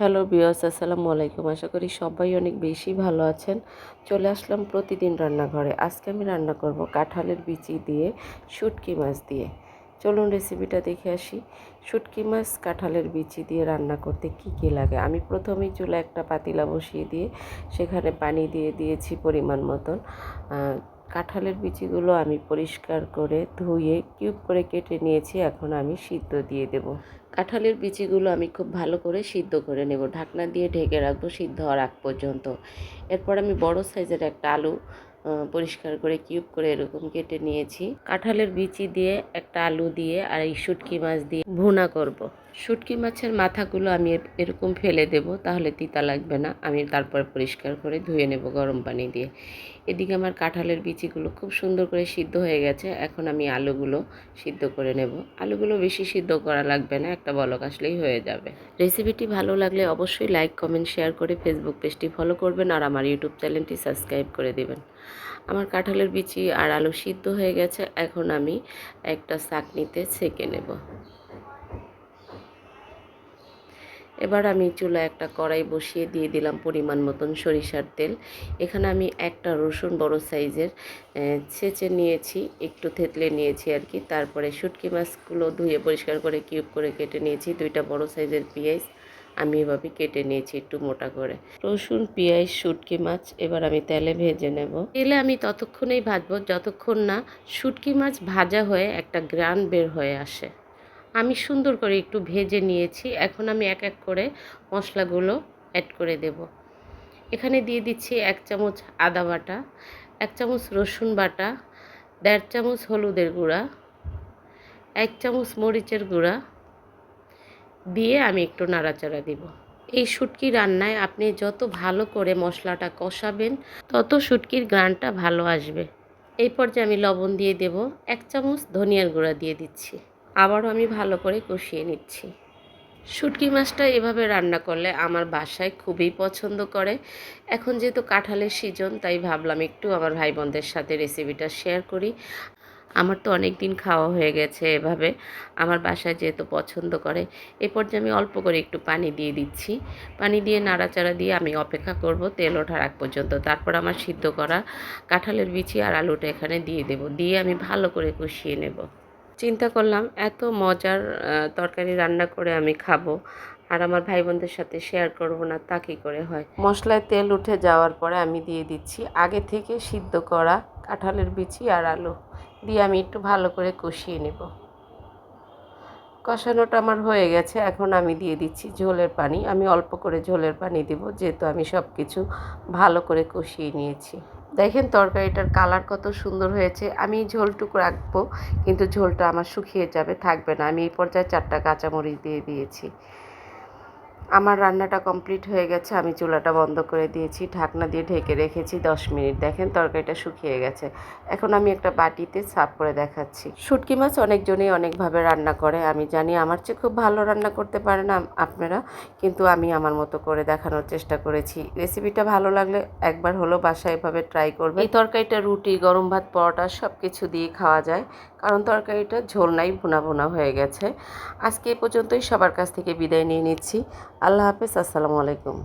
Hello বিয়স আসসালামু আলাইকুম। আশা করি সবাই অনেক বেশি ভালো আছেন। চলে আসলাম প্রতিদিন রান্নাঘরে। আজকে আমি রান্না করব কাঁঠালের বিচি দিয়ে শুটকি মাছ দিয়ে। চলুন রেসিপিটা দেখে আসি। শুটকি মাছ কাঁঠালের বিচি দিয়ে রান্না করতে কি কি লাগে? আমি প্রথমেই চুলা একটা পাতিলা বসিয়ে দিয়ে সেখানে পানি দিয়ে দিয়েছি পরিমাণ মতন। কাঁঠালের বিচিগুলো আমি পরিষ্কার করে ধুয়ে কিউব করে কেটে নিয়েছি, এখন আমি সিদ্ধ দিয়ে দেব। কাঁঠালের বিচিগুলো আমি খুব ভালো করে সিদ্ধ করে নেব। ঢাকনা দিয়ে ঢেকে রাখব সিদ্ধ হওয়ার আগ পর্যন্ত। এরপর আমি বড় সাইজের একটা আলু পরিষ্কার করে কিউব করে এরকম কেটে নিয়েছি। কাঁঠালের বিচি দিয়ে, একটা আলু দিয়ে আর এই শুটকি মাছ দিয়ে ভুনা করব। শুটকি মাছের মাথাগুলো আমি এরকম ফেলে দেব, তাহলে তিতা লাগবে না। আমি তারপর পরিষ্কার করে ধুয়ে নেব গরম পানি দিয়ে। এদিকে আমার কাঁঠালের বিচিগুলো খুব সুন্দর করে সিদ্ধ হয়ে গেছে। এখন আমি আলুগুলো সিদ্ধ করে নেব। আলুগুলো বেশি সিদ্ধ করা লাগবে না, একটা বলক আসলেই হয়ে যাবে। রেসিপিটি ভালো লাগলে অবশ্যই লাইক, কমেন্ট, শেয়ার করে ফেসবুক পেজটি ফলো করবেন আর আমার ইউটিউব চ্যানেলটি সাবস্ক্রাইব করে দেবেন। আমার কাঁঠালের বিচি আর আলু সিদ্ধ হয়ে গেছে, এখন আমি একটা চাকনিতে ছেঁকে নেব। এবার আমি চুলা একটা কড়াই বসিয়ে দিয়ে দিলাম পরিমাণ মতন সরিষার তেল। এখানে আমি একটা রসুন বড় সাইজের ছেঁচে নিয়েছি, একটু থেতলে নিয়েছি আর কি। তারপরে শুটকি মাছগুলো ধুয়ে পরিষ্কার করে কিউব করে কেটে নিয়েছি, দুইটা বড় সাইজের পেঁয়াজ। আমি এভাবে কেটে নিয়েছি একটু মোটা করে। রসুন, পেঁয়াজ, শুটকি মাছ, এবার আমি তেলে ভেজে নেব। তেলে আমি ততক্ষণেই ভাজবো, যতক্ষণ না শুটকি মাছ ভাজা হয়ে একটা গ্রান বের হয়ে আসে। আমি সুন্দর করে একটু ভেজে নিয়েছি, এখন আমি এক এক করে মশলাগুলো অ্যাড করে দেব। এখানে দিয়ে দিচ্ছি এক চামচ আদা বাটা, এক চামচ রসুন বাটা, দেড় চামচ হলুদের গুঁড়া, এক চামচ মরিচের গুঁড়া দিয়ে আমি একটু নাড়াচাড়া দিব। এই শুটকি রান্নায় আপনি যত ভালো করে মশলাটা কষাবেন, তত শুটকির গানটা ভালো আসবে। এই পর্যায়ে আমি লবণ দিয়ে দেব, এক চামচ ধনিয়ার গুঁড়া দিয়ে দিচ্ছি। আবারও আমি ভালো করে কষিয়ে নিচ্ছি। শুটকি মাছটা এভাবে রান্না করলে আমার বাসায় খুবই পছন্দ করে। এখন যেহেতু কাঁঠালের সিজন, তাই ভাবলাম একটু আমার ভাই বোনদের সাথে রেসিপিটা শেয়ার করি। আমার তো অনেক দিন খাওয়া হয়ে গেছে এভাবে। আমার বাসায় যেহেতু পছন্দ করে, এ পর্যায়ে আমি অল্প করে একটু পানি দিয়ে দিচ্ছি। পানি দিয়ে নাড়াচাড়া দিয়ে আমি অপেক্ষা করব তেল ওঠার আগ পর্যন্ত। তারপর আমার সিদ্ধ করা কাঁঠালের বিচি আর আলুটা এখানে দিয়ে দেব। দিয়ে আমি ভালো করে কষিয়ে নেব। চিন্তা করলাম, এত মজার তরকারি রান্না করে আমি খাব আর আমার ভাই বোনদের সাথে শেয়ার করব না, তা কী করে হয়? মশলায় তেল উঠে যাওয়ার পরে আমি দিয়ে দিচ্ছি আগে থেকে সিদ্ধ করা কাঁঠালের বিচি আর আলু। দিয়ে আমি একটু ভালো করে কষিয়ে নেব। কষানোটা আমার হয়ে গেছে, এখন আমি দিয়ে দিচ্ছি ঝোলের পানি। আমি অল্প করে ঝোলের পানি দেব, যেহেতু আমি সব কিছু ভালো করে কষিয়ে নিয়েছি। দেখেন তরকারিটার কালার কত সুন্দর হয়েছে। আমি ঝোলটুকু রাখব, কিন্তু ঝোলটা আমার শুকিয়ে যাবে, থাকবে না। আমি এই পর্যায়ে চারটা কাঁচামরিচ দিয়ে দিয়েছি। আমার রান্নাটা কমপ্লিট হয়ে গেছে, আমি চুলাটা বন্ধ করে দিয়েছি, ঢাকনা দিয়ে ঢেকে রেখেছি দশ মিনিট। দেখেন তরকারিটা শুকিয়ে গেছে। এখন আমি একটা বাটিতে সাফ করে দেখাচ্ছি। শুটকি মাছ অনেকজনেই অনেকভাবে রান্না করে, আমি জানি আমার চেয়ে খুব ভালো রান্না করতে পারে না আপনারা, কিন্তু আমি আমার মতো করে দেখানোর চেষ্টা করেছি। রেসিপিটা ভালো লাগলে একবার হলো বাসায় এভাবে ট্রাই করবে এই তরকারিটা রুটি, গরম ভাত, পরোটা সব কিছু দিয়ে খাওয়া যায়। কারণ তরকারিটা ঝোল নাই ভুনা ভুনা হয়ে গেছে। আজকে এ পর্যন্তই, সবার কাছ থেকে বিদায় নিয়ে নিচ্ছি। আল্লাহ হাফেজ, আসসালামু আলাইকুম।